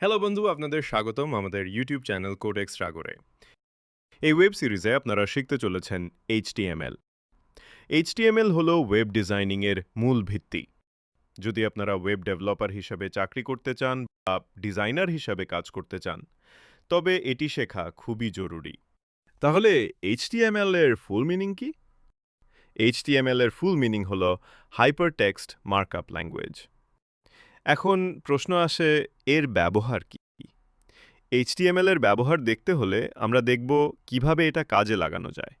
Hello বন্ধু, আপনাদের স্বাগতম আমাদের ইউটিউব চ্যানেল কোডেক্স রাগরে এই ওয়েব সিরিজে আপনারা শিখতে চলেছেন এইচটিএমএল এইচটিএমএল হলো ওয়েব ডিজাইনিংয়ের মূল ভিত্তি। যদি আপনারা ওয়েব ডেভেলপার হিসাবে চাকরি করতে চান বা ডিজাইনার হিসাবে কাজ করতে চান, তবে এটি শেখা খুবই জরুরি। তাহলে এইচটিএমএল এর ফুল মিনিং কি? এইচটিএমএল এর ফুল মিনিং হল হাইপার টেক্সট মার্কআপ ল্যাঙ্গুয়েজ এখন প্রশ্ন আসে, এর ব্যবহার কি? এইচটিএমএল এর ব্যবহার দেখতে হলে আমরা দেখব কীভাবে এটা কাজে লাগানো যায়।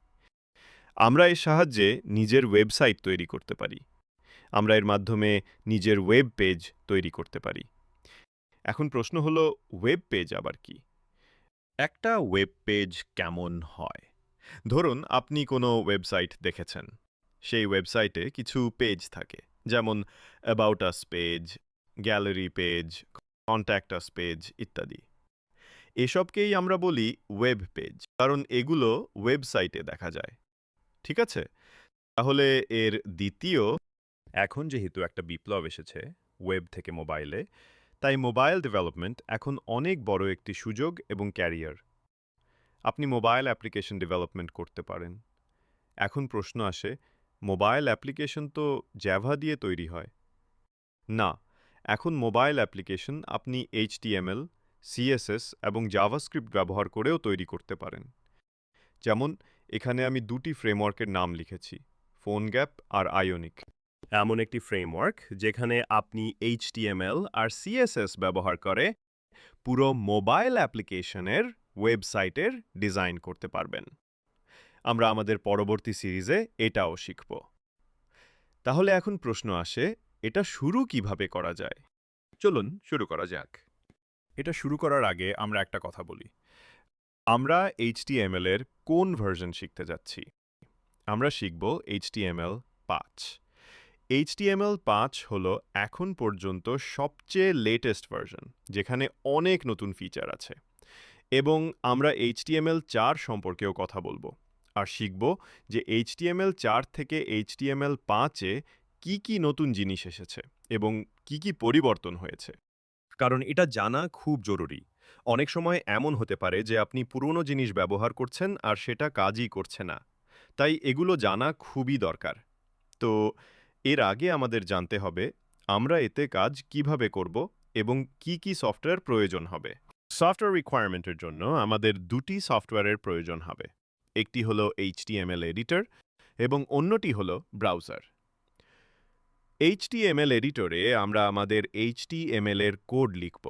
আমরা এর সাহায্যে নিজের ওয়েবসাইট তৈরি করতে পারি। আমরা এর মাধ্যমে নিজের ওয়েব পেজ তৈরি করতে পারি। এখন প্রশ্ন হলো, ওয়েব পেজ আবার কি? একটা ওয়েব পেজ কেমন হয়? ধরুন, আপনি কোনো ওয়েবসাইট দেখেছেন। সেই ওয়েবসাইটে কিছু পেজ থাকে। যেমন about us page gallery page contact us page ইত্যাদি। এসবকেই আমরা বলি ওয়েব পেজ কারণ এগুলো ওয়েবসাইটে দেখা যায়। ঠিক আছে? তাহলে এর দ্বিতীয় এখন যেহেতু একটা বিপ্লব এসেছে ওয়েব থেকে মোবাইলে তাই মোবাইল ডেভেলপমেন্ট এখন অনেক বড় একটি সুযোগ এবং ক্যারিয়ার আপনি মোবাইল অ্যাপ্লিকেশন ডেভেলপমেন্ট করতে পারেন। এখন প্রশ্ন আসে মোবাইল অ্যাপ্লিকেশন তো জ্যাভা দিয়ে তৈরি হয়। না এখন মোবাইল অ্যাপ্লিকেশন আপনি এইচটিএমএল, সিএসএস এবং জাভাস্ক্রিপ্ট ব্যবহার করেও তৈরি করতে পারেন। যেমন, এখানে আমি দুটি ফ্রেমওয়ার্কের নাম লিখেছি, ফোন গ্যাপ আর আয়োনিক। এমন একটি ফ্রেমওয়ার্ক যেখানে আপনি এইচটিএমএল আর সিএসএস ব্যবহার করে পুরো মোবাইল অ্যাপ্লিকেশনের ওয়েবসাইটের ডিজাইন করতে পারবেন। আমরা আমাদের পরবর্তী সিরিজে এটাও শিখব। তাহলে এখন প্রশ্ন আসে এটা শুরু কীভাবে করা যায়? চলুন শুরু করা যাক। এটা শুরু করার আগে আমরা একটা কথা বলি। আমরা এইচটিএমএল এর কোন ভার্সন শিখতে যাচ্ছি? আমরা শিখব এইচটিএমএল পাঁচ। এইচটিএমএল পাঁচ হল এখন পর্যন্ত সবচেয়ে লেটেস্ট ভার্সন যেখানে অনেক নতুন ফিচার আছে। এবং আমরা এইচটিএমএল চার সম্পর্কেও কথা বলব। আর শিখব যে এইচটিএমএল চার থেকে এইচটিএমএল পাঁচে কি কি নতুন জিনিস এসেছে এবং কি কি পরিবর্তন হয়েছে? কারণ এটা জানা খুব জরুরি। অনেক সময় এমন হতে পারে যে আপনি পুরনো জিনিস ব্যবহার করছেন আর সেটা কাজই করছে না। তাই এগুলো জানা খুবই দরকার। তো এর আগে আমাদের জানতে হবে, আমরা এতে কাজ কীভাবে করব এবং কি কি সফটওয়্যার প্রয়োজন হবে? সফটওয়্যার রিকোয়ারমেন্টের জন্য আমাদের দুটি সফটওয়্যারের প্রয়োজন হবে। একটি হলো এইচটিএমএল এডিটর এবং অন্যটি হলো ব্রাউজার এইচটিএমএল এডিটরে আমরা আমাদের এইচটিএমএল এর কোড লিখব।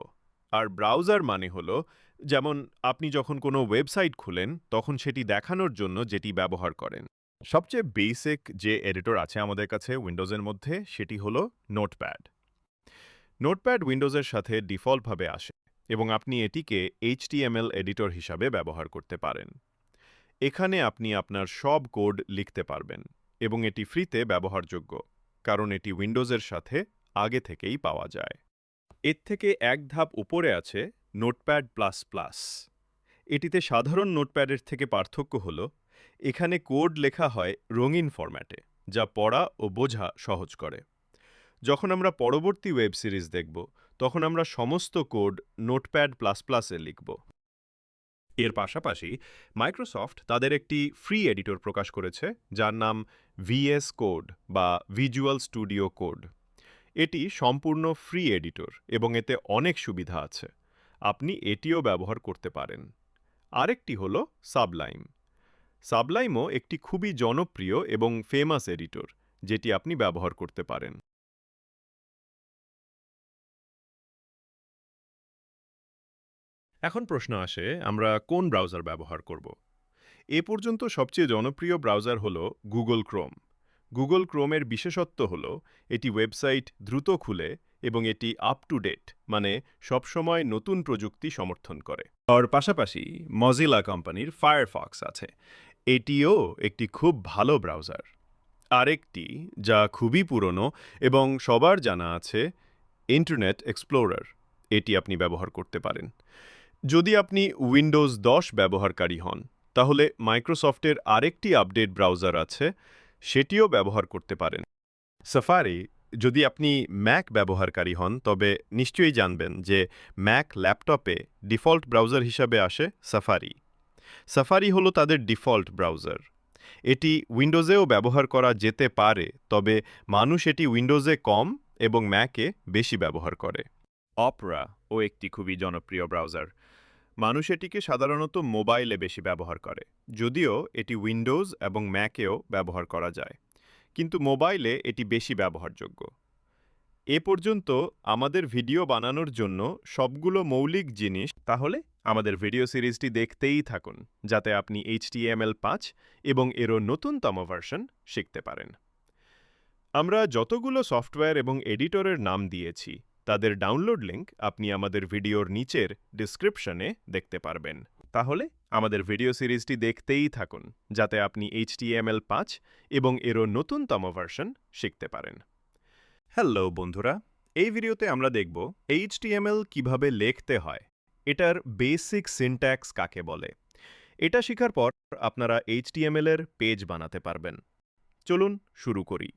আর ব্রাউজার মানে হলো, যেমন আপনি যখন কোনো ওয়েবসাইট খুলেন, তখন সেটি দেখানোর জন্য যেটি ব্যবহার করেন। সবচেয়ে বেসিক যে এডিটর আছে আমাদের কাছে উইন্ডোজের মধ্যে, সেটি হলো নোটপ্যাড নোটপ্যাড উইন্ডোজের সাথে ডিফল্টভাবে আসে এবং আপনি এটিকে এইচটিএমএল এডিটর হিসাবে ব্যবহার করতে পারেন। এখানে আপনি আপনার সব কোড লিখতে পারবেন এবং এটি ফ্রিতে ব্যবহারযোগ্য। কারণ এটি উইন্ডোজের সাথে আগে থেকেই পাওয়া যায়। এর থেকে এক ধাপ উপরে আছে নোটপ্যাড প্লাস প্লাস। এটিতে সাধারণ নোটপ্যাডের থেকে পার্থক্য হল, এখানে কোড লেখা হয় রঙিন ফরম্যাটে, যা পড়া ও বোঝা সহজ করে। যখন আমরা পরবর্তী ওয়েব সিরিজ দেখব, তখন আমরা সমস্ত কোড নোটপ্যাড প্লাস প্লাসে লিখব। এর পাশাপাশি মাইক্রোসফট তাদের একটি ফ্রি এডিটর প্রকাশ করেছে, যার নাম ভিএস কোড বা ভিজুয়াল স্টুডিও কোড এটি সম্পূর্ণ ফ্রি এডিটর এবং এতে অনেক সুবিধা আছে। আপনি এটিও ব্যবহার করতে পারেন। আরেকটি হল সাবলাইম সাবলাইমও একটি খুবই জনপ্রিয় এবং ফেমাস এডিটর যেটি আপনি ব্যবহার করতে পারেন। এখন প্রশ্ন আসে, আমরা কোন ব্রাউজার ব্যবহার করব? এ পর্যন্ত সবচেয়ে জনপ্রিয় ব্রাউজার হল গুগল ক্রোম। গুগল ক্রোমের বিশেষত্ব হল, এটি ওয়েবসাইট দ্রুত খুলে এবং এটি আপ টু ডেট মানে সবসময় নতুন প্রযুক্তি সমর্থন করে। আর পাশাপাশি মজিলা কোম্পানির ফায়ারফক্স আছে। এটিও একটি খুব ভালো ব্রাউজার। আরেকটি যা খুবই পুরনো এবং সবার জানা আছে ইন্টারনেট এক্সপ্লোরার এটি আপনি ব্যবহার করতে পারেন। যদি আপনি উইন্ডোজ দশ ব্যবহারকারী হন তাহলে মাইক্রোসফটের আরেকটি আপডেট ব্রাউজার আছে, সেটিও ব্যবহার করতে পারেন। সাফারি যদি আপনি ম্যাক ব্যবহারকারী হন, তবে নিশ্চয়ই জানবেন যে ম্যাক ল্যাপটপে ডিফল্ট ব্রাউজার হিসাবে আসে সাফারি সাফারি হলো তাদের ডিফল্ট ব্রাউজার। এটি উইন্ডোজেও ব্যবহার করা যেতে পারে, তবে মানুষ এটি উইন্ডোজে কম এবং ম্যাকে বেশি ব্যবহার করে। অপরা ও একটি খুবই জনপ্রিয় ব্রাউজার। মানুষ এটিকে সাধারণত মোবাইলে বেশি ব্যবহার করে, যদিও এটি উইন্ডোজ এবং ম্যাকেও ব্যবহার করা যায়। কিন্তু মোবাইলে এটি বেশি ব্যবহারযোগ্য। এ পর্যন্ত আমাদের ভিডিও বানানোর জন্য সবগুলো মৌলিক জিনিস তাহলে আমাদের ভিডিও সিরিজটি দেখতেই থাকুন, যাতে আপনি এইচটিএমএল পাঁচ এবং এরও নতুনতম ভার্সন শিখতে পারেন। আমরা যতগুলো সফটওয়্যার এবং এডিটরের নাম দিয়েছি তাদের ডাউনলোড লিঙ্ক আপনি আমাদের ভিডিওর নিচের ডিসক্রিপশনে দেখতে পারবেন। তাহলে আমাদের ভিডিও সিরিজটি দেখতেই থাকুন, যাতে আপনি এইচটিএমএল পাঁচ এবং এরও নতুনতম ভার্সন শিখতে পারেন। হ্যালো বন্ধুরা, এই ভিডিওতে আমরা দেখব এইচটিএমএল কীভাবে লিখতে হয়, এটার বেসিক সিনট্যাক্স কাকে বলে। এটা শেখার পর আপনারা এইচটিএমএল এর পেজ বানাতে পারবেন। চলুন শুরু করি।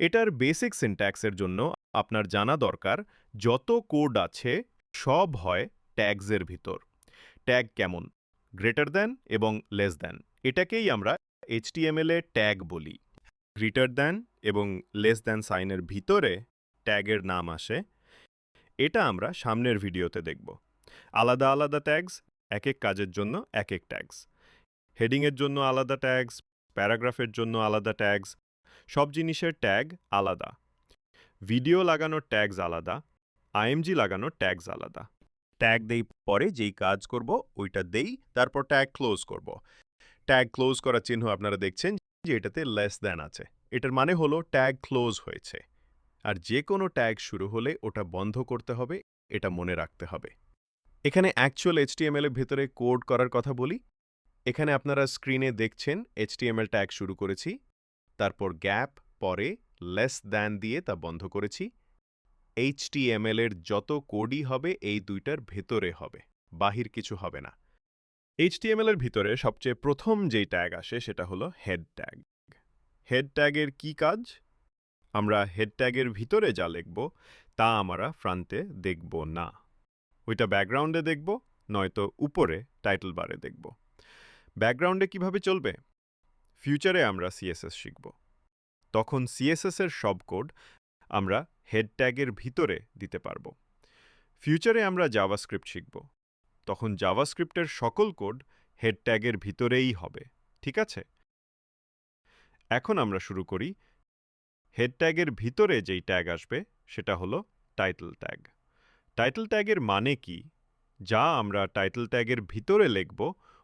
এটার বেসিক সিনট্যাক্সের জন্য আপনার জানা দরকার যত কোড আছে সব হয় ট্যাগসের ভিতর। ট্যাগ কেমন? গ্রেটার দ্যান এবং লেস দ্যান। এটাকেই আমরা এইচটিএমএল এ ট্যাগ বলি। গ্রেটার দ্যান এবং লেস দ্যান সাইনের ভিতরে ট্যাগের নাম আসে। এটা আমরা সামনের ভিডিওতে দেখব। আলাদা আলাদা ট্যাগস এক এক কাজের জন্য এক এক ট্যাগস। হেডিংয়ের জন্য আলাদা ট্যাগস, প্যারাগ্রাফের জন্য আলাদা ট্যাগস। সব জিনিসের ট্যাগ আলাদা। ভিডিও লাগানোর ট্যাগস আলাদা আইএমজি লাগানোর ট্যাগস আলাদা। ট্যাগ দেই পরে যেই কাজ করব, ওইটা দেই, তারপর ট্যাগ ক্লোজ করব। ট্যাগ ক্লোজ করার চিহ্ন আপনারা দেখছেন যে এটাতে লেস দ্যান আছে। এটার মানে হলো ট্যাগ ক্লোজ হয়েছে। আর যে কোনো ট্যাগ শুরু হলে ওটা বন্ধ করতে হবে, এটা মনে রাখতে হবে। এখানে অ্যাকচুয়াল এইচটিএমএল এর ভেতরে কোড করার কথা বলি। এখানে আপনারা স্ক্রিনে দেখছেন এইচটিএমএল ট্যাগ শুরু করেছি, তারপর গ্যাপ পরে লেস দ্যান দিয়ে তা বন্ধ করেছি। এইচটিএমএল এর যত কোডই হবে, এই দুইটার ভেতরে হবে, বাহির কিছু হবে না। এইচটিএমএল এর ভিতরে সবচেয়ে প্রথম যেই ট্যাগ আসে, সেটা হলো হেড ট্যাগ হেড ট্যাগের কি কাজ? আমরা হেড ট্যাগের ভিতরে যা লিখব, তা আমরা ফ্রান্টে দেখব না। ওইটা ব্যাকগ্রাউন্ডে দেখব, নয়তো উপরে টাইটেল বারে দেখব। ব্যাকগ্রাউন্ডে কীভাবে চলবে? ফিউচারে আমরা সিএসএস শিখব। তখন সিএসএস এর সব কোড আমরা হেড ট্যাগের ভিতরে দিতে পারব। ফিউচারে আমরা জাভাস্ক্রিপ্ট শিখব। তখন জাভাস্ক্রিপ্টের সকল কোড হেড ট্যাগের ভিতরেই হবে, ঠিক আছে? এখন আমরা শুরু করি। হেড ট্যাগের ভিতরে যেই ট্যাগ আসবে, সেটা হলো টাইটেল ট্যাগ। টাইটেল ট্যাগের মানে কি? যা আমরা টাইটেল ট্যাগের ভিতরে লিখব,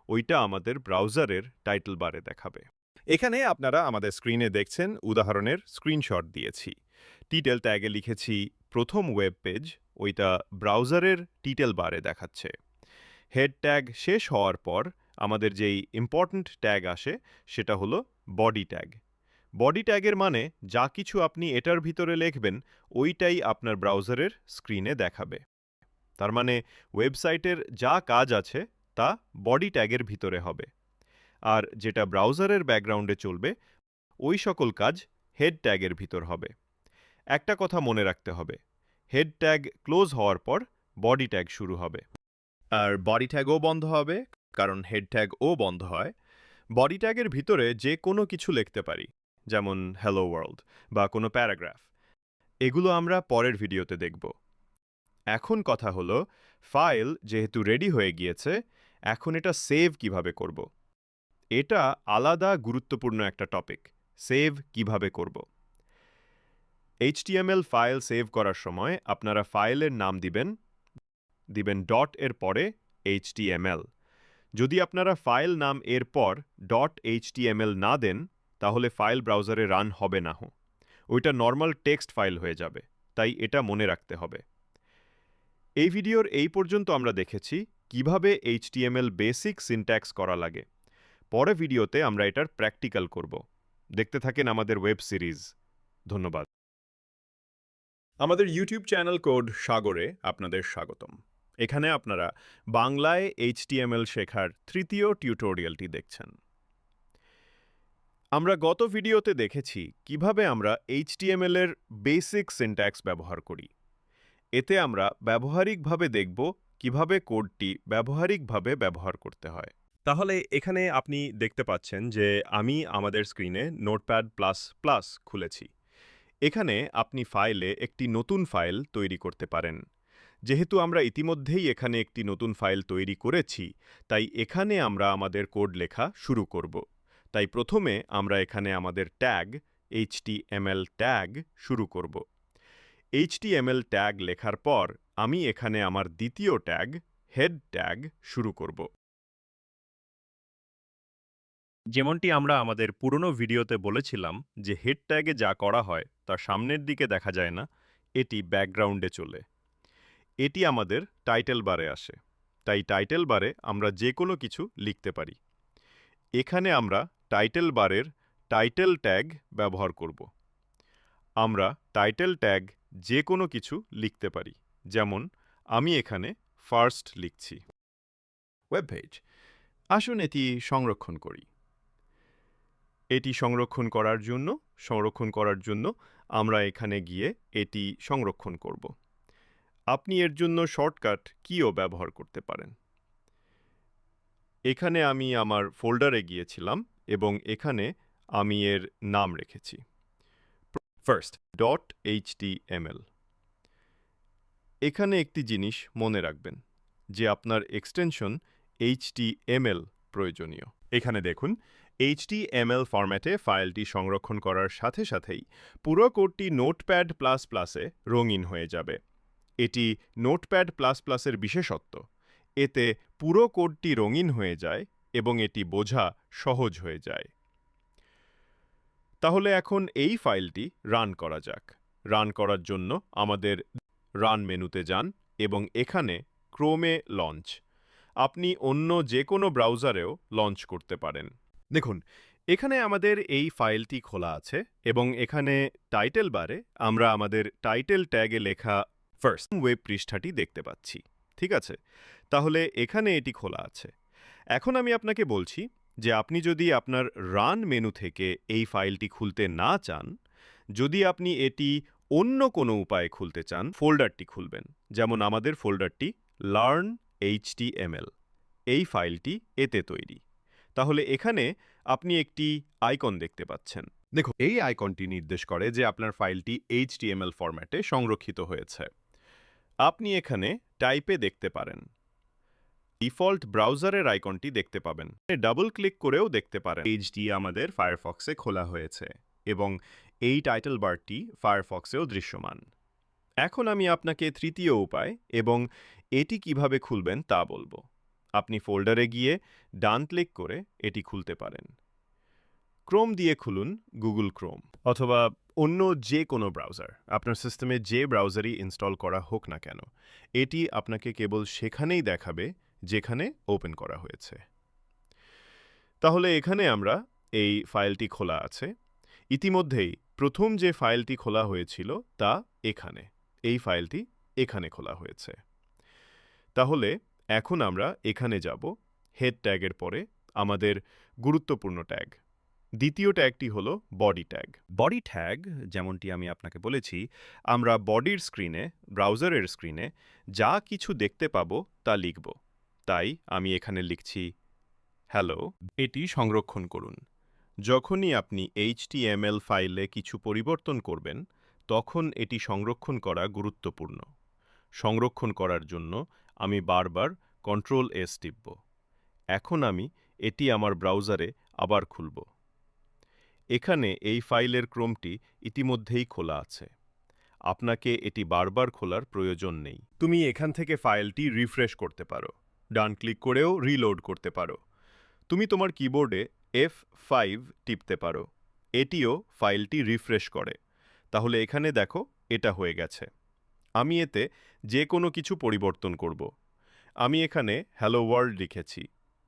ওইটা আমাদের ব্রাউজারের টাইটেল বারে দেখাবে। এখানে আপনারা আমাদের স্ক্রিনে দেখছেন উদাহরণের স্ক্রিনশট দিয়েছি। টিটেল ট্যাগে লিখেছি, প্রথম ওয়েব পেজ ওইটা ব্রাউজারের টিটেল বারে দেখাচ্ছে। হেড ট্যাগ শেষ হওয়ার পর আমাদের যেই ইম্পর্ট্যান্ট ট্যাগ আসে, সেটা হলো বডি ট্যাগ বডি ট্যাগের মানে যা কিছু আপনি এটার ভিতরে লিখবেন, ওইটাই আপনার ব্রাউজারের স্ক্রিনে দেখাবে। তার মানে ওয়েবসাইটের যা কাজ আছে, তা বডি ট্যাগের ভিতরে হবে। আর যেটা ব্রাউজারের ব্যাকগ্রাউন্ডে চলবে, ওই সকল কাজ হেড ট্যাগের ভিতর হবে। একটা কথা মনে রাখতে হবে, হেড ট্যাগ ক্লোজ হওয়ার পর বডি ট্যাগ শুরু হবে। আর বডি ট্যাগও বন্ধ হবে, কারণ হেড ট্যাগ ও বন্ধ হয়। বডি ট্যাগের ভিতরে যে কোনো কিছু লিখতে পারি, যেমন হ্যালো ওয়ার্ল্ড বা কোনো প্যারাগ্রাফ। এগুলো আমরা পরের ভিডিওতে দেখব। এখন কথা হলো, ফাইল যেহেতু রেডি হয়ে গিয়েছে, এখন এটা সেভ কীভাবে করব? এটা আলাদা গুরুত্বপূর্ণ একটা টপিক সেভ কীভাবে করব। এইচটিএমএল ফাইল সেভ করার সময় আপনারা ফাইলের নাম দিবেন দিবেন ডট এর পরে এইচটিএমএল যদি আপনারা ফাইল নাম এর পর ডট এইচটিএমএল না দেন, তাহলে ফাইল ব্রাউজারে রান হবে না হো। ওইটা নর্মাল টেক্সট ফাইল হয়ে যাবে, তাই এটা মনে রাখতে হবে। এই ভিডিওর এই পর্যন্ত আমরা দেখেছি কীভাবে এইচটিএমএল বেসিক সিনট্যাক্স করা লাগে। পরে ভিডিওতে আমরা এটার প্র্যাকটিক্যাল করব। দেখতে থাকেন আমাদের ওয়েব সিরিজ ধন্যবাদ। আমাদের ইউটিউব চ্যানেল কোড সাগরে আপনাদের স্বাগতম। এখানে আপনারা বাংলায় এইচটিএমএল শেখার তৃতীয় টিউটোরিয়ালটি দেখছেন। আমরা গত ভিডিওতে দেখেছি কীভাবে আমরা HTML এর বেসিক সিনট্যাক্স ব্যবহার করি। এতে আমরা ব্যবহারিকভাবে দেখব কীভাবে কোডটি ব্যবহারিকভাবে ব্যবহার করতে হয়। তাহলে এখানে আপনি দেখতে পাচ্ছেন যে আমি আমাদের স্ক্রিনে নোটপ্যাড প্লাস প্লাস খুলেছি। এখানে আপনি ফাইলে একটি নতুন ফাইল তৈরি করতে পারেন। যেহেতু আমরা ইতিমধ্যেই এখানে একটি নতুন ফাইল তৈরি করেছি, তাই এখানে আমরা আমাদের কোড লেখা শুরু করব। তাই প্রথমে আমরা এখানে আমাদের ট্যাগ HTML ট্যাগ শুরু করব। HTML ট্যাগ লেখার পর আমি এখানে আমার দ্বিতীয় ট্যাগ হেড ট্যাগ শুরু করব। যেমনটি আমরা আমাদের পুরনো ভিডিওতে বলেছিলাম যে হেড ট্যাগে যা করা হয় তা সামনের দিকে দেখা যায় না, এটি ব্যাকগ্রাউন্ডে চলে। এটি আমাদের টাইটেল বারে আসে। তাই টাইটেল বারে আমরা যে কোনো কিছু লিখতে পারি। এখানে আমরা টাইটেল বারের টাইটেল ট্যাগ ব্যবহার করব। আমরা টাইটেল ট্যাগ যে কোনো কিছু লিখতে পারি। যেমন, আমি এখানে ফার্স্ট লিখছি। ওয়েব পেজ আসুন এটি সংরক্ষণ করি। এটি সংরক্ষণ করার জন্য, সংরক্ষণ করার জন্য আমরা এখানে গিয়ে এটি সংরক্ষণ করব। আপনি এর জন্য শর্টকাট কিও ব্যবহার করতে পারেন। এখানে আমি আমার ফোল্ডারে গিয়েছিলাম এবং এখানে আমি এর নাম রেখেছি। ফার্স্ট ডট এইচটিএমএল এখানে একটি জিনিস মনে রাখবেন, যে আপনার এক্সটেনশন এইচটিএমএল প্রয়োজনীয়। এখানে দেখুন HTML ফরম্যাটে ফাইলটি সংরক্ষণ করার সাথে সাথেই পুরো কোডটি নোটপ্যাড প্লাস প্লাসে রঙিন হয়ে যাবে। এটি নোটপ্যাড প্লাস প্লাসের বিশেষত্ব। এতে পুরো কোডটি রঙিন হয়ে যায় এবং এটি বোঝা সহজ হয়ে যায়। তাহলে এখন এই ফাইলটি রান করা যাক। রান করার জন্য আমাদের রান মেনুতে যান এবং এখানে ক্রোমে লঞ্চ আপনি অন্য যে কোনো ব্রাউজারেও লঞ্চ করতে পারেন। দেখুন, এখানে আমাদের এই ফাইলটি খোলা আছে এবং এখানে টাইটেল বারে আমরা আমাদের টাইটেল ট্যাগে লেখা ফার্স্ট ওয়েব পৃষ্ঠাটি দেখতে পাচ্ছি, ঠিক আছে? তাহলে এখানে এটি খোলা আছে। এখন আমি আপনাকে বলছি যে আপনি যদি আপনার রান মেনু থেকে এই ফাইলটি খুলতে না চান, যদি আপনি এটি অন্য কোনো উপায়ে খুলতে চান ফোল্ডারটি খুলবেন, যেমন আমাদের ফোল্ডারটি লার্ন এইচটিএমএল এই ফাইলটি এতে তৈরি। তাহলে এখানে আপনি একটি আইকন দেখতে পাচ্ছেন। দেখুন, এই আইকনটি নির্দেশ করে যে আপনার ফাইলটি এইচটিএমএল ফরম্যাটে সংরক্ষিত হয়েছে। আপনি এখানে টাইপে দেখতে পারেন। ডিফল্ট ব্রাউজারের আইকনটি দেখতে পাবেন। ডাবল ক্লিক করেও দেখতে পারেন। পেজটি আমাদের ফায়ারফক্সে খোলা হয়েছে এবং এই টাইটেল বারটি ফায়ারফক্সেও দৃশ্যমান। এখন আমি আপনাকে তৃতীয় উপায় এবং এটি কীভাবে খুলবেন তা বলব। আপনি ফোল্ডারে গিয়ে ডান ক্লিক করে এটি খুলতে পারেন। ক্রোম দিয়ে খুলুন গুগল ক্রোম অথবা অন্য যে কোনো ব্রাউজার। আপনার সিস্টেমে যে ব্রাউজারই ইনস্টল করা হোক না কেন, এটি আপনাকে কেবল সেখানেই দেখাবে যেখানে ওপেন করা হয়েছে। তাহলে এখানে আমরা এই ফাইলটি খোলা আছে। ইতিমধ্যেই প্রথম যে ফাইলটি খোলা হয়েছিল তা এখানে। এই ফাইলটি এখানে খোলা হয়েছে। তাহলে এখন আমরা এখানে যাব হেড ট্যাগের পরে আমাদের গুরুত্বপূর্ণ ট্যাগ দ্বিতীয় ট্যাগটি হলো বডি ট্যাগ বডি ট্যাগ যেমনটি আমি আপনাকে বলেছি, আমরা বডির স্ক্রিনে ব্রাউজারের স্ক্রিনে যা কিছু দেখতে পাবো তা লিখব। তাই আমি এখানে লিখছি হ্যালো এটি সংরক্ষণ করুন। যখনই আপনি এইচটিএমএল ফাইলে কিছু পরিবর্তন করবেন, তখন এটি সংরক্ষণ করা গুরুত্বপূর্ণ। সংরক্ষণ করার জন্য আমি বারবার কন্ট্রোল এস টিপব। এখন আমি এটি আমার ব্রাউজারে আবার খুলব। এখানে এই ফাইলের ক্রমটি ইতিমধ্যেই খোলা আছে। আপনাকে এটি বারবার খোলার প্রয়োজন নেই। তুমি এখান থেকে ফাইলটি রিফ্রেশ করতে পারো। ডান ক্লিক করেও রিলোড করতে পারো। তুমি তোমার কিবোর্ডে এফ ফাইভ টিপতে পারো। এটিও ফাইলটি রিফ্রেশ করে। তাহলে এখানে দেখো, এটা হয়ে গেছে। আমি এতে যে কোনো কিছু পরিবর্তন করব। আমি এখানে হ্যালো ওয়ার্ল্ড লিখেছি।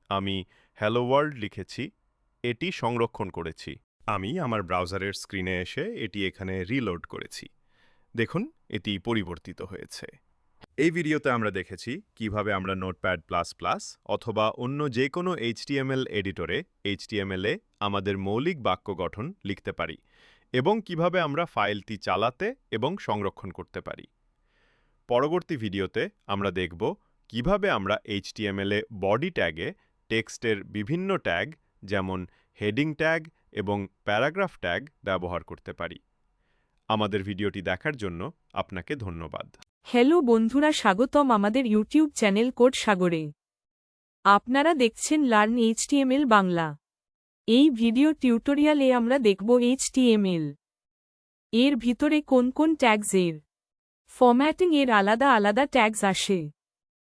আমি হ্যালো ওয়ার্ল্ড লিখেছি, এটি সংরক্ষণ করেছি। আমি আমার ব্রাউজারের স্ক্রিনে এসে এটি এখানে রিলোড করেছি। দেখুন, এটি পরিবর্তিত হয়েছে। এই ভিডিওতে আমরা দেখেছি কীভাবে আমরা নোটপ্যাড প্লাস প্লাস অথবা অন্য যে কোনো এইচটিএমএল এডিটরে এইচটিএমএলে আমাদের মৌলিক বাক্য গঠন লিখতে পারি এবং কীভাবে আমরা ফাইলটি চালাতে এবং সংরক্ষণ করতে পারি। পরবর্তী ভিডিওতে আমরা দেখব কীভাবে আমরা এইচটিএমএলে বডি ট্যাগে টেক্সটের বিভিন্ন ট্যাগ যেমন হেডিং ট্যাগ এবং প্যারাগ্রাফ ট্যাগ ব্যবহার করতে পারি। আমাদের ভিডিওটি দেখার জন্য আপনাকে ধন্যবাদ। হ্যালো বন্ধুরা, স্বাগতম আমাদের ইউটিউব চ্যানেল কোড সাগরে। আপনারা দেখছেন লার্ন এইচটিএমএল বাংলা। এই ভিডিও টিউটোরিয়ালে আমরা দেখব এইচটিএমএল এর ভিতরে কোন কোন ট্যাগস এর? ফরম্যাটিং এর আলাদা আলাদা ট্যাগস আসে।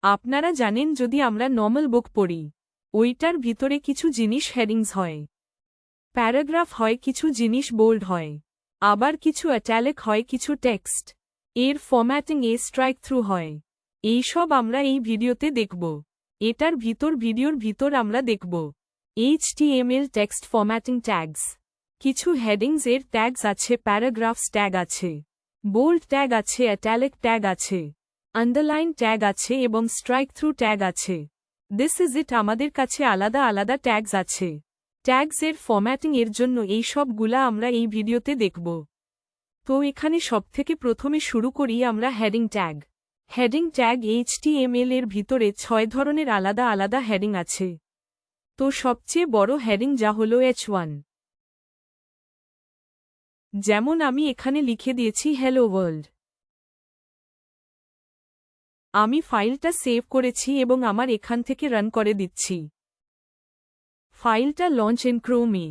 আপনারা জানেন যদি আমরা নর্মাল বুক পড়ি, ওইটার ভিতরে কিছু জিনিস হেডিংস হয়। প্যারাগ্রাফ হয়, কিছু জিনিস বোল্ড হয়। আবার কিছু অ্যাটালিক হয়, কিছু টেক্সট। এর ফরম্যাটিং এ স্ট্রাইক থ্রু হয়। এইসব আমরা এই ভিডিওতে দেখব। এটার ভিতর, ভিডিওর ভিতর আমরা দেখব। HTML text formatting tags. কিছু হেডিংস এর ট্যাগস আছে, প্যারাগ্রাফস ট্যাগ আছে। বোল্ড ট্যাগ আছে, অ্যাটালিক ট্যাগ আছে, আন্ডারলাইন ট্যাগ আছে এবং স্ট্রাইক থ্রু ট্যাগ আছে। দিস ইজ ইট আমাদের কাছে আলাদা আলাদা ট্যাগস আছে। ট্যাগস এর ফরম্যাটিং এর জন্য এই সবগুলা আমরা এই ভিডিওতে দেখব। তো এখানে সবথেকে প্রথমে শুরু করি আমরা heading tag. Heading tag HTML এর ভিতরে ছয় ধরনের আলাদা আলাদা হেডিং আছে। তো সবচেয়ে বড় হেডিং যা হল এইচ ওয়ান যেমন আমি এখানে লিখে দিয়েছি হ্যালো ওয়ার্ল্ড আমি ফাইলটা সেভ করেছি এবং আমার এখান থেকে রান করে দিচ্ছি। ফাইলটা লঞ্চ ইন ক্রোমে।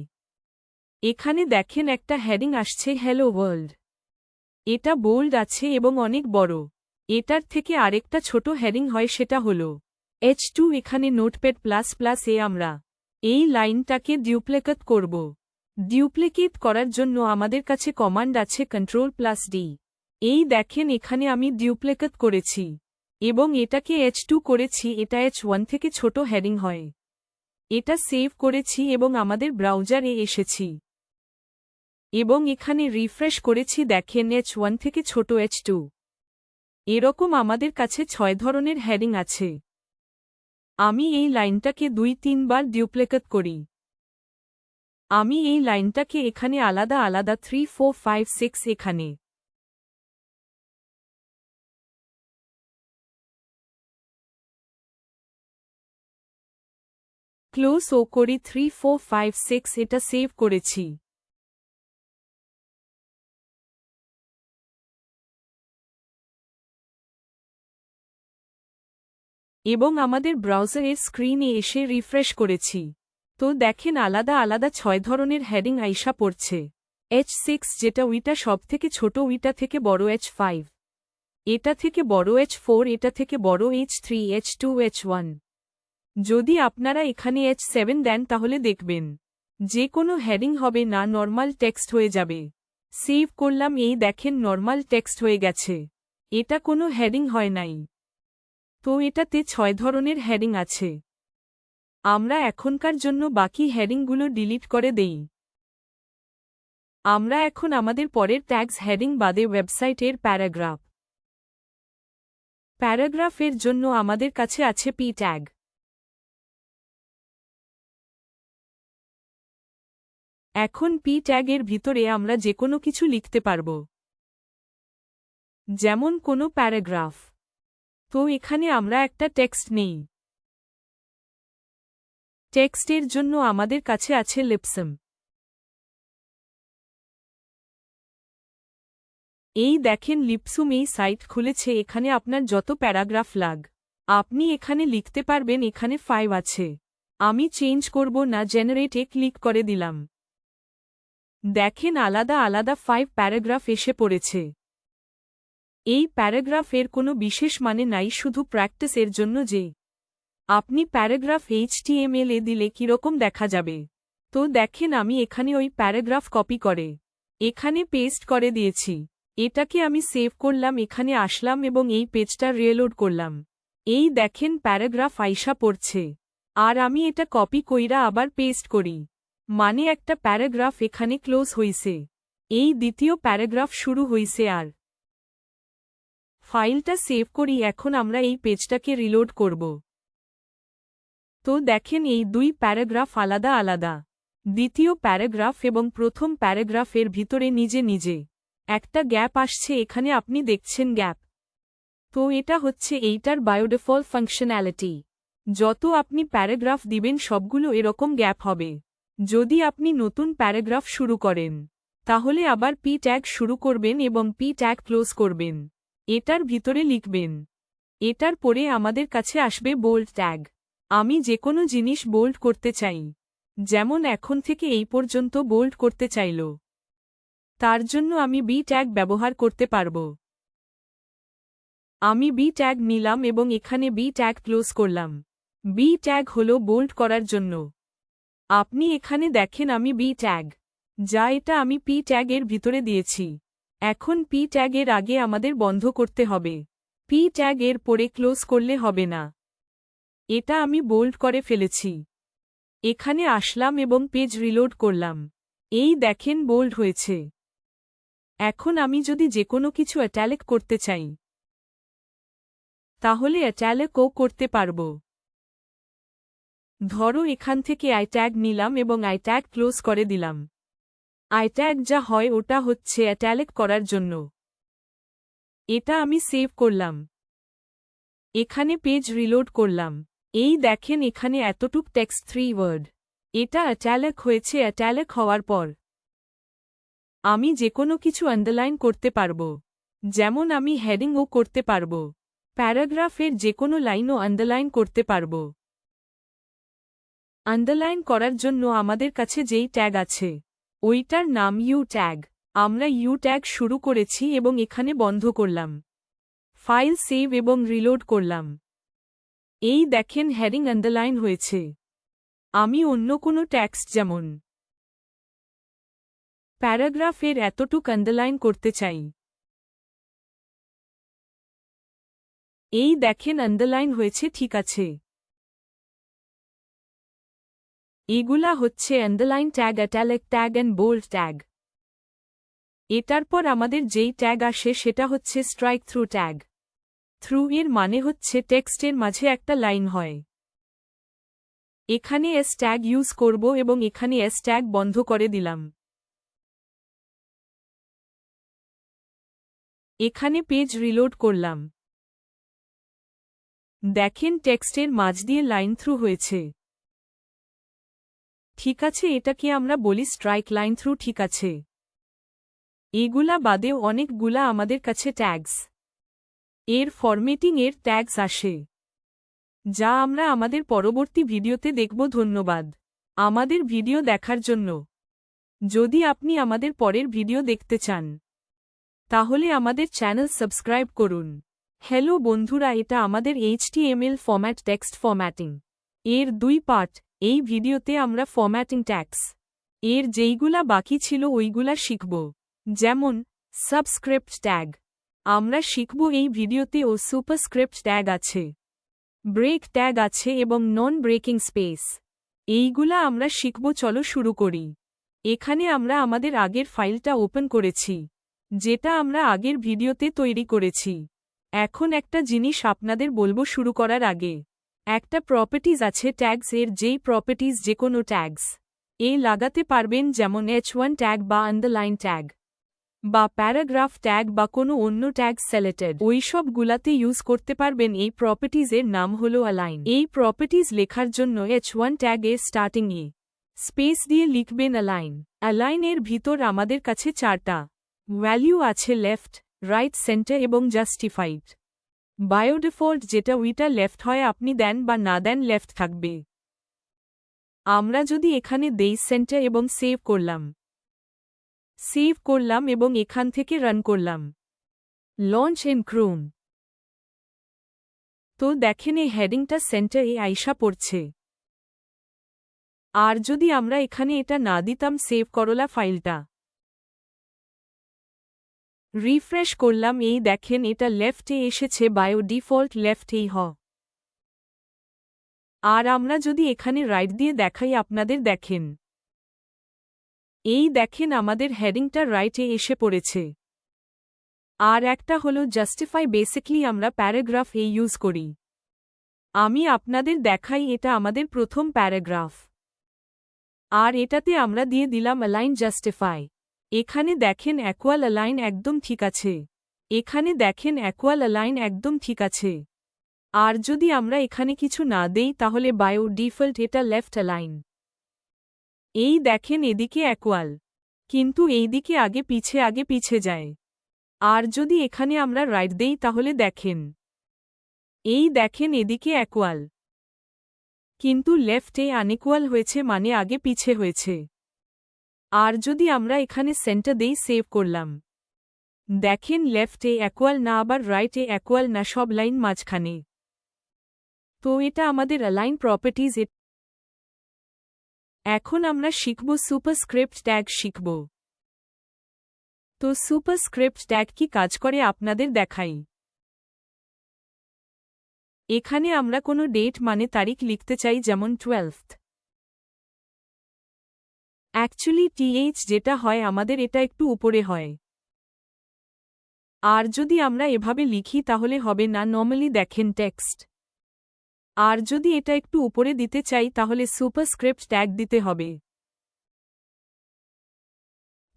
এখানে দেখেন একটা হেডিং আসছে হ্যালো ওয়ার্ল্ড এটা বোল্ড আছে এবং অনেক বড়। এটার থেকে আরেকটা ছোট হেডিং হয়, সেটা হল এইচ টু এখানে নোটপ্যাড প্লাস প্লাস এ আমরা এই লাইনটাকে ডিউপ্লিকেট করব। ডিউপ্লিকেট করার জন্য আমাদের কাছে কমান্ড আছে কন্ট্রোল প্লাস ডি এই দেখেন এখানে আমি ডিউপ্লিকেট করেছি। এবং এটাকে এইচ টু করেছি, এটা এইচ ওয়ান থেকে ছোট হ্যারিং হয়। এটা সেভ করেছি এবং আমাদের ব্রাউজারে এসেছি। এবং এখানে রিফ্রেশ করেছি, দেখেন এইচ ওয়ান থেকে ছোট এইচ টু এরকম আমাদের কাছে ছয় ধরনের হ্যারিং আছে। আমি এই লাইনটাকে দুই তিনবার ডিউপ্লিকেট করি। আমি এই লাইনটাকে এখানে আলাদা আলাদা থ্রি ফোর ফাইভ সিক্স এখানে। ক্লোজ ও করি থ্রি ফোর ফাইভ সিক্স এটা সেভ করেছি। এবং আমাদের ব্রাউজারের স্ক্রিনে এসে রিফ্রেশ করেছি। তো দেখেন আলাদা আলাদা ছয় ধরনের হেডিং আইসা পড়ছে। এইচ সিক্স যেটা উইটা সব থেকে ছোট উইটা থেকে বড় এইচ ফাইভ এটা থেকে বড় এইচ ফোর এটা থেকে বড় H three H two H one যদি আপনারা এখানে এইচ সেভেন দেন তাহলে দেখবেন। যে কোনো হেডিং হবে না, নর্মাল টেক্সট হয়ে যাবে। সেভ করলাম, এই দেখেন নর্মাল টেক্সট হয়ে গেছে। এটা কোনো হেডিং হয় নাই। তো এটাতে ছয় ধরনের হেডিং আছে। আমরা এখনকার জন্য বাকি হেডিংগুলো ডিলিট করে দেই। আমরা এখন আমাদের পরের ট্যাগস হেডিং বাদে ওয়েবসাইটের প্যারাগ্রাফ। প্যারাগ্রাফের জন্য আমাদের কাছে আছে পি ট্যাগ। এখন পি ট্যাগের ভিতরে আমরা যে কোনো কিছু লিখতে পারব। যেমন কোনো প্যারাগ্রাফ। তো এখানে আমরা একটা টেক্সট নেই। টেক্সটের জন্য আমাদের কাছে আছে লিপসম। এই দেখেন লিপসুম এই সাইট খুলেছে, এখানে আপনার যত প্যারাগ্রাফ লাগ। আপনি এখানে লিখতে পারবেন, এখানে ফাইভ আছে। আমি চেঞ্জ করব না জেনারেটে ক্লিক করে দিলাম। দেখেন আলাদা আলাদা ফাইভ প্যারাগ্রাফ এসে পড়েছে। এই প্যারাগ্রাফের কোনো বিশেষ মানে নাই, শুধু প্র্যাকটিসের জন্য যে আপনি প্যারাগ্রাফ এইচটিএমএল এ দিলে কীরকম দেখা যাবে? তো দেখেন আমি এখানে ওই প্যারাগ্রাফ কপি করে, এখানে পেস্ট করে দিয়েছি। এটাকে আমি সেভ করলাম, এখানে আসলাম এবং এই পেজটা রিয়েলোড করলাম। এই দেখেন প্যারাগ্রাফ আইসা পড়ছে। আর আমি এটা কপি কইরা আবার পেস্ট করি। মানে একটা প্যারাগ্রাফ এখানে ক্লোজ হইছে। এই দ্বিতীয় প্যারাগ্রাফ শুরু হইছে আর। ফাইলটা সেভ করি, এখন আমরা এই পেজটাকে রিলোড করব। তো দেখেন এই দুই প্যারাগ্রাফ আলাদা আলাদা। দ্বিতীয় প্যারাগ্রাফ এবং প্রথম প্যারাগ্রাফের ভিতরে নিজে নিজে। একটা গ্যাপ আসছে, এখানে আপনি দেখছেন গ্যাপ। তো এটা হচ্ছে এইটার বায়োডেফল ফাংশনালিটি। যত আপনি প্যারাগ্রাফ দিবেন, সবগুলো এরকম গ্যাপ হবে। যদি আপনি নতুন প্যারাগ্রাফ শুরু করেন, তাহলে আবার পি ট্যাগ শুরু করবেন এবং পি ট্যাগ ক্লোজ করবেন। এটার ভিতরে লিখবেন, এটার পরে আমাদের কাছে আসবে বোল্ড ট্যাগ। আমি যে কোনো জিনিস বোল্ড করতে চাই। যেমন এখন থেকে এই পর্যন্ত বোল্ড করতে চাইল। তার জন্য আমি বি ট্যাগ ব্যবহার করতে পারব। আমি বি ট্যাগ নিলাম এবং এখানে বি ট্যাগ ক্লোজ করলাম। বি ট্যাগ হল বোল্ড করার জন্য। আপনি এখানে দেখেন আমি বি ট্যাগ যা এটা আমি পি ট্যাগের ভিতরে দিয়েছি। এখন পি ট্যাগের আগে আমাদের বন্ধ করতে হবে। পি ট্যাগ এর পরে ক্লোজ করলে হবে না। এটা আমি বোল্ড করে ফেলেছি। এখানে আসলাম এবং পেজ রিলোড করলাম। এই দেখেন বোল্ড হয়েছে। এখন আমি যদি যে কোনো কিছু অ্যাটালেক করতে চাই, তাহলে অ্যাটালেকও করতে পারব। ধরো এখান থেকে আই ট্যাগ নিলাম এবং আই ট্যাগ ক্লোজ করে দিলাম। আই ট্যাগ যা হয় ওটা হচ্ছে অ্যাটালেক করার জন্য। এটা আমি সেভ করলাম। এখানে পেজ রিলোড করলাম। এই দেখেন এখানে এতটুক টেক্সট থ্রি ওয়ার্ড এটা অ্যাটালেক হয়েছে অ্যাটালেক হওয়ার পর। আমি যে কোনো কিছু আন্ডারলাইন করতে পারব। যেমন আমি হেডিংও করতে পারব। প্যারাগ্রাফের যে কোনো লাইনও আন্ডারলাইন করতে পারব। আন্ডারলাইন করার জন্য আমাদের কাছে যেই ট্যাগ আছে, ওইটার নাম ইউ ট্যাগ আমরা ইউ ট্যাগ শুরু করেছি এবং এখানে বন্ধ করলাম। ফাইল সেভ এবং রিলোড করলাম। এই দেখেন হ্যারিং আন্ডারলাইন হয়েছে। আমি অন্য কোনো ট্যাক্স যেমন প্যারাগ্রাফের এতটুক আন্ডারলাইন করতে চাই। এই দেখেন আন্ডারলাইন হয়েছে, ঠিক আছে। এগুলা হচ্ছে underline tag, italic tag and bold tag. এটার পর আমাদের যেই ট্যাগ আসে সেটা হচ্ছে স্ট্রাইক থ্রু ট্যাগ। থ্রু এর মানে হচ্ছে টেক্সটের মাঝে একটা লাইন হয়। এখানে এস ট্যাগ ইউজ করব এবং এখানে এস ট্যাগ বন্ধ করে দিলাম। এখানে পেজ রিলোড করলাম। দেখেন টেক্সটের মাঝ দিয়ে লাইন থ্রু হয়েছে। ঠিক আছে, এটাকে আমরা বলি স্ট্রাইক লাইন থ্রু ঠিক আছে। এগুলা বাদেও অনেকগুলা আমাদের কাছে ট্যাগস এর ফরমেটিং এর ট্যাগস আসে। যা আমরা আমাদের পরবর্তী ভিডিওতে দেখব। ধন্যবাদ। আমাদের ভিডিও দেখার জন্য। যদি আপনি আমাদের পরের ভিডিও দেখতে চান, তাহলে আমাদের চ্যানেল সাবস্ক্রাইব করুন। হ্যালো বন্ধুরা, এটা আমাদের এইচটিএমএল ফরম্যাট টেক্সট ফরম্যাটিং। এর দুই পার্ট, এই ভিডিওতে আমরা ফর্ম্যাটিং ট্যাক্স এর যেইগুলা বাকি ছিল, ওইগুলা শিখব। যেমন, সাবস্ক্রিপ্ট ট্যাগ। আমরা শিখব এই ভিডিওতে ও সুপারস্ক্রিপ্ট ট্যাগ আছে। ব্রেক ট্যাগ আছে এবং নন ব্রেকিং স্পেস এইগুলা আমরা শিখব, চলো শুরু করি। এখানে আমরা আমাদের আগের ফাইলটা ওপেন করেছি, যেটা আমরা আগের ভিডিওতে তৈরি করেছি। এখন একটা জিনিস আপনাদের বলব শুরু করার আগে। একটা প্রপার্টিজ আছে ট্যাগস এর, যেই প্রপার্টিজ যে কোনো ট্যাগস এ লাগাতে পারবেন যেমন এইচ ওয়ান ট্যাগ বা আন্ডারলাইন ট্যাগ বা প্যারাগ্রাফ ট্যাগ বা কোনো অন্য ট্যাগ সেলেটেড ওইসব গুলাতে ইউজ করতে পারবেন এই প্রপার্টিজের নাম হল অ্যালাইন এই প্রপার্টিজ লেখার জন্য এইচ ওয়ান ট্যাগ এর স্টার্টিং এ স্পেস দিয়ে লিখবেন অ্যালাইন অ্যালাইনের ভিতর আমাদের কাছে চারটা ভ্যালিউ আছে লেফট রাইট সেন্টার এবং জাস্টিফাইড বায়োডিফল্ট যেটা উইটা লেফট হয় আপনি দেন বা না দেন লেফট থাকবে। আমরা যদি এখানে দেই সেন্টার এবং সেভ করলাম। সেভ করলাম এবং এখান থেকে রান করলাম। লঞ্চ ইন ক্রোম তো দেখেন এই হেডিংটা সেন্টার আইসা পড়ছে। আর যদি আমরা এখানে এটা না দিতাম সেভ করলা ফাইলটা। রিফ্রেশ করলাম, এই দেখেন এটা লেফটে এসেছে, বায়ো ডিফল্ট লেফটেই হ। আর আমরা যদি এখানে রাইট দিয়ে দেখাই, আপনাদের দেখেন। এই দেখেন আমাদের হেডিংটা রাইটে এসে পড়েছে। আর একটা হলো জাস্টিফাই বেসিকলি আমরা প্যারাগ্রাফ এ ইউজ করি। আমি আপনাদের দেখাই এটা আমাদের প্রথম প্যারাগ্রাফ আর এটাতে আমরা দিয়ে দিলাম অ্যালাইন জাস্টিফাই এখানে দেখেন অ্যাকুয়াল অ্যালাইন একদম ঠিক আছে। এখানে দেখেন অ্যাকুয়াল অ্যালাইন একদম ঠিক আছে। আর যদি আমরা এখানে কিছু না দেই, তাহলে বায়ো ডিফল্ট এটা লেফট অ্যালাইন এই দেখেন এদিকে অ্যাকুয়াল কিন্তু এই দিকে আগে পিছে আগে পিছে যায়। আর যদি এখানে আমরা রাইট দেই তাহলে দেখেন। এই দেখেন এদিকে অ্যাকুয়াল কিন্তু লেফটে আনইকুয়াল হয়েছে মানে আগে পিছে হয়েছে। আর যদি আমরা এখানে সেন্টার দেই সেভ করলাম। দেখেন লেফটে অ্যাকুয়াল না আবার রাইটে অ্যাকুয়াল না সব লাইন মাঝখানে। তো এটা আমাদের অ্যালাইন প্রপার্টিজ এখন আমরা শিখব সুপারস্ক্রিপ্ট ট্যাগ শিখব। তো সুপারস্ক্রিপ্ট ট্যাগ কি কাজ করে আপনাদের দেখাই। এখানে আমরা কোনো ডেট মানে তারিখ লিখতে চাই, যেমন টুয়েলথ অ্যাকচুয়ালি টিএইচ যেটা হয়, আমাদের এটা একটু উপরে হয়। আর যদি আমরা এভাবে লিখি, তাহলে হবে না। নর্মালি দেখেন টেক্সট আর যদি এটা একটু উপরে দিতে চাই, তাহলে সুপারস্ক্রিপ্ট ট্যাগ দিতে হবে।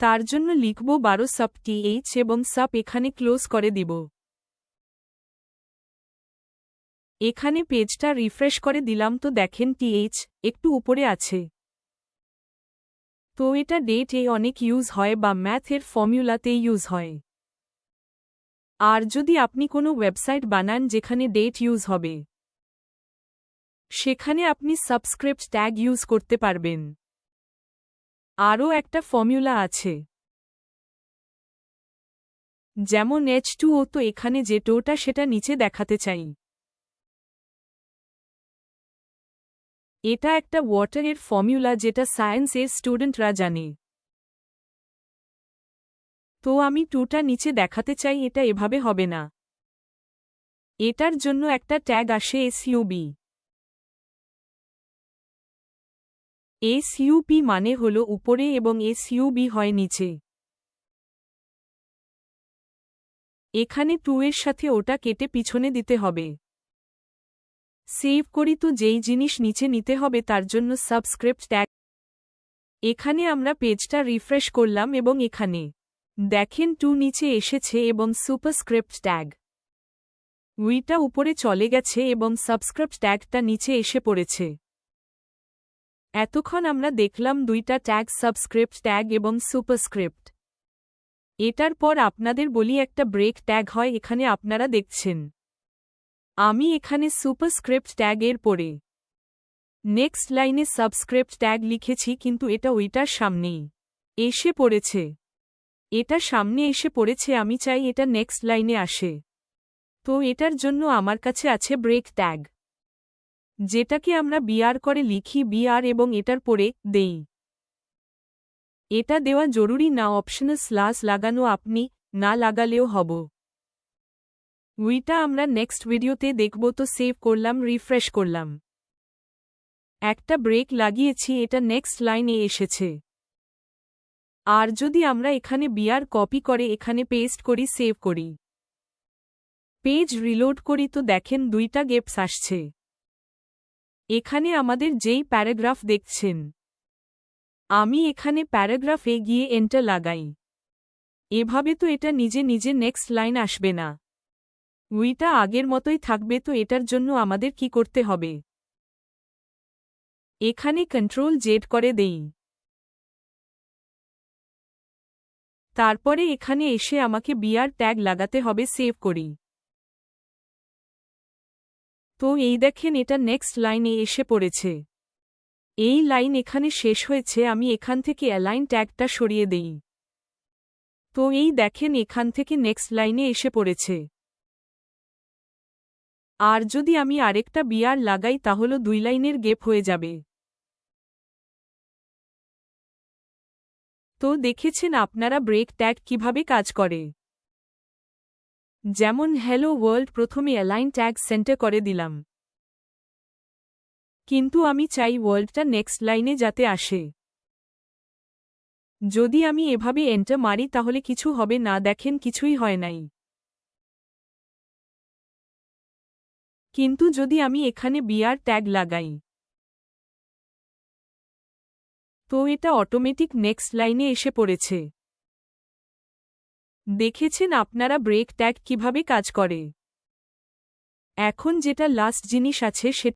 তার জন্য লিখব বারো সাব টিএইচ এবং সাপ এখানে ক্লোজ করে দিব। এখানে পেজটা রিফ্রেশ করে দিলাম। তো দেখেন টিএইচ একটু উপরে আছে। তো এটা ডেট এ অনেক ইউজ হয় বা ম্যাথের ফর্মুলাতে ইউজ হয়। আর যদি আপনি কোনো ওয়েবসাইট বানান যেখানে ডেট ইউজ হবে। সেখানে আপনি সাবস্ক্রিপ্ট ট্যাগ ইউজ করতে পারবেন। আরও একটা ফর্মুলা আছে। যেমন এইচ টু ও তো এখানে যে টোটা সেটা নিচে দেখাতে চাই। এটা একটা ওয়াটারের ফর্মুলা যেটা সায়েন্সের স্টুডেন্টরা জানে। তো আমি টুটা নিচে দেখাতে চাই, এটা এভাবে হবে না। এটার জন্য একটা ট্যাগ আসে এসইউবি এসইউপি মানে হল উপরে এবং এসইউবি হয় নিচে। এখানে টু এর সাথে ওটা কেটে পিছনে দিতে হবে। সেভ করি তো যেই জিনিস নিচে নিতে হবে তার জন্য সাবস্ক্রিপ্ট ট্যাগ। এখানে আমরা পেজটা রিফ্রেশ করলাম এবং এখানে দেখেন টু নিচে এসেছে এবং সুপারস্ক্রিপ্ট ট্যাগ। উইটা উপরে চলে গেছে এবং সাবস্ক্রিপ্ট ট্যাগটা নিচে এসে পড়েছে। এতক্ষণ আমরা দেখলাম দুইটা ট্যাগ সাবস্ক্রিপ্ট ট্যাগ এবং সুপারস্ক্রিপ্ট এটার পর আপনাদের বলি একটা ব্রেক ট্যাগ হয়, এখানে আপনারা দেখছেন। আমি এখানে সুপারস্ক্রিপ্ট ট্যাগের পরে নেক্সট লাইনে সাবস্ক্রিপ্ট ট্যাগ লিখেছি, কিন্তু এটা ওইটার সামনেই এসে পড়েছে। এটা সামনে এসে পড়েছে, আমি চাই এটা নেক্সট লাইনে আসে। তো এটার জন্য আমার কাছে আছে ব্রেক ট্যাগ যেটাকে আমরা বিআর করে লিখি বিআর এবং এটার পরে দেই। এটা দেওয়া জরুরি না অপশনাল স্লাস লাগানো আপনি না লাগালেও হব। উইটা আমরা নেক্সট ভিডিওতে দেখব তো সেভ করলাম, রিফ্রেশ করলাম। একটা ব্রেক লাগিয়েছি, এটা নেক্সট লাইনে এসেছে। আর যদি আমরা এখানে বিয়ার কপি করে এখানে পেস্ট করি, সেভ করি। পেজ রিলোড করি তো দেখেন দুইটা গেপস আসছে। এখানে আমাদের যেই প্যারাগ্রাফ দেখছেন। আমি এখানে প্যারাগ্রাফে গিয়ে এন্টার লাগাই। এভাবে তো এটা নিজে নিজে নেক্সট লাইন আসবে না। উইটা আগের মতোই থাকবে তো এটার জন্য আমাদের কি করতে হবে? এখানে কন্ট্রোল জেড করে দেই। তারপরে এখানে এসে আমাকে বিয়ার ট্যাগ লাগাতে হবে সেভ করি। তো এই দেখেন এটা নেক্সট লাইনে এসে পড়েছে। এই লাইন এখানে শেষ হয়েছে, আমি এখান থেকে অ্যালাইন ট্যাগটা সরিয়ে দেই। তো এই দেখেন এখান থেকে নেক্সট লাইনে এসে পড়েছে। আর যদি আমি আরেকটা বিয়ার লাগাই, তাহলে দুই লাইনের গেপ হয়ে যাবে। তো দেখেছেন আপনারা ব্রেক ট্যাগ কীভাবে কাজ করে। যেমন হ্যালো ওয়ার্ল্ড প্রথমে অ্যালাইন ট্যাগ সেন্টার করে দিলাম। কিন্তু আমি চাই ওয়ার্ল্ডটা নেক্সট লাইনে যাতে আসে। যদি আমি এভাবে এন্টার মারি তাহলে কিছু হবে না, দেখেন কিছুই হয় নাই। কিন্তু যদি আমি এখানে বিয়ার ট্যাগ লাগাই, তো এটা অটোমেটিক নেক্সট লাইনে এসে পড়েছে। দেখেছেন আপনারা ব্রেক ট্যাগ কীভাবে কাজ করে? এখন যেটা লাস্ট জিনিস আছে সেটা